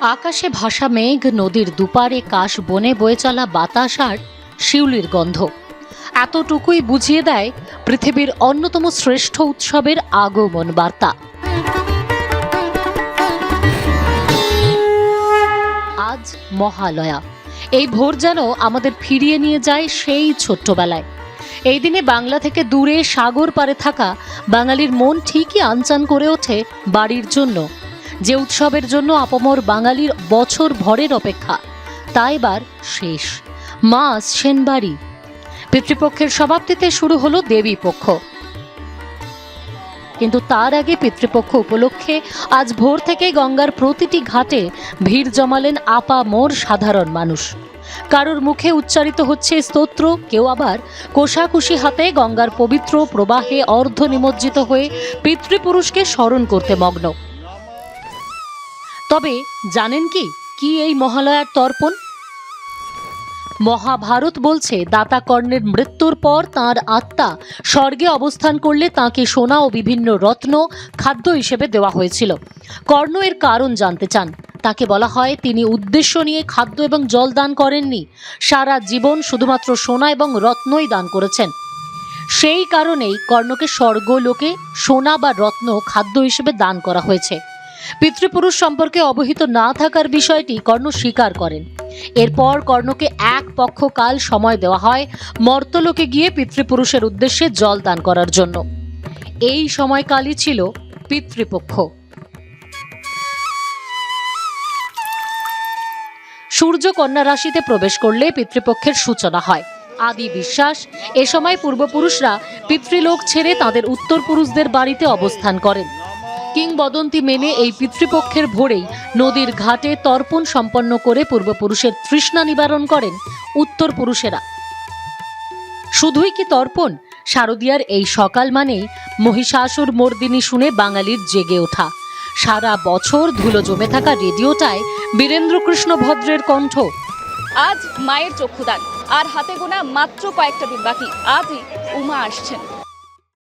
আকাশে ভাসা মেঘ, নদীর দুপারে কাশ বনে বয়ে চলা বাতাস আর শিউলির গন্ধ। এতটুকুই বুঝিয়ে দেয় পৃথিবীর অন্যতম শ্রেষ্ঠ উৎসবের আগমন বার্তা। আজ মহালয়া। এই ভোর যেন আমাদের ফিরিয়ে নিয়ে যায় সেই ছোট্টবেলায়। এই দিনে বাংলা থেকে দূরে সাগর পারে থাকা বাঙালির মন ঠিকই আনচান করে ওঠে বাড়ির জন্য। যে উৎসবের জন্য আপমর বাঙালির বছর ভরের অপেক্ষা। তা এবার শেষ। মা আসছেন বাড়ি। পিতৃপক্ষের সমাপ্তিতে শুরু হলো দেবী পক্ষ। কিন্তু তার আগে পিতৃপক্ষ উপলক্ষে আজ ভোর থেকে গঙ্গার প্রতিটি ঘাটে ভিড় জমালেন আপা মোর সাধারণ মানুষ। কারোর মুখে উচ্চারিত হচ্ছে স্তোত্র, কেউ আবার কোষাকুষি হাতে গঙ্গার পবিত্র প্রবাহে অর্ধ নিমজ্জিত হয়ে পিতৃপুরুষকে স্মরণ করতে মগ্ন। তবে জানেন কি কি এই মহালয়ার তর্পণ? মহাভারত বলছে দাতা কর্ণের মৃত্যুর পর তার আত্মা স্বর্গে অবস্থান করলে তাকে সোনা ও বিভিন্ন রত্ন, খাদ্য হিসেবে দেওয়া হয়েছিল। কর্ণ এর কারণ জানতে চান। তাকে বলা হয়, তিনি উদ্দেশ্য নিয়ে খাদ্য এবং জল দান করেননি। সারা জীবন শুধুমাত্র সোনা এবং রত্নই দান করেছেন। সেই কারণেই কর্ণকে স্বর্গলোকে সোনা বা রত্ন, খাদ্য হিসেবে দান করা হয়েছে। পিতৃপুরুষ সম্পর্কে অবহিত না থাকার বিষয়টি কর্ণ স্বীকার করেন। এরপর কর্ণকে এক পক্ষ কাল সময় দেওয়া হয় মর্তলোকে গিয়ে পিতৃপুরুষের উদ্দেশ্যে জল দান করার জন্য। এই সময়কালই ছিল পিতৃপক্ষ। সূর্য কন্যা রাশিতে প্রবেশ করলে পিতৃপক্ষের সূচনা হয়। আদি বিশ্বাস, এ সময় পূর্বপুরুষরা পিতৃলোক ছেড়ে তাদের উত্তরপুরুষদের বাড়িতে অবস্থান করেন। কিংবদন্তি মেনে এই পিতৃপক্ষের ভোরেই নদীর ঘাটে তর্পণ সম্পন্ন করে পূর্বপুরুষের তৃষ্ণা নিবারণ করেন উত্তর পুরুষেরা শুধুই কি তর্পণ? শারদীয়ার এই সকাল মানেই মহিষাসুর মর্দিনী শুনে বাঙালির জেগে ওঠা। সারা বছর ধুলো জমে থাকা রেডিওটায় বীরেন্দ্রকৃষ্ণ ভদ্রের কণ্ঠ। আজ মায়ের চক্ষুদান, আর হাতে গোনা মাত্র কয়েকটা দিন বাকি। আজই উমা আসছেন।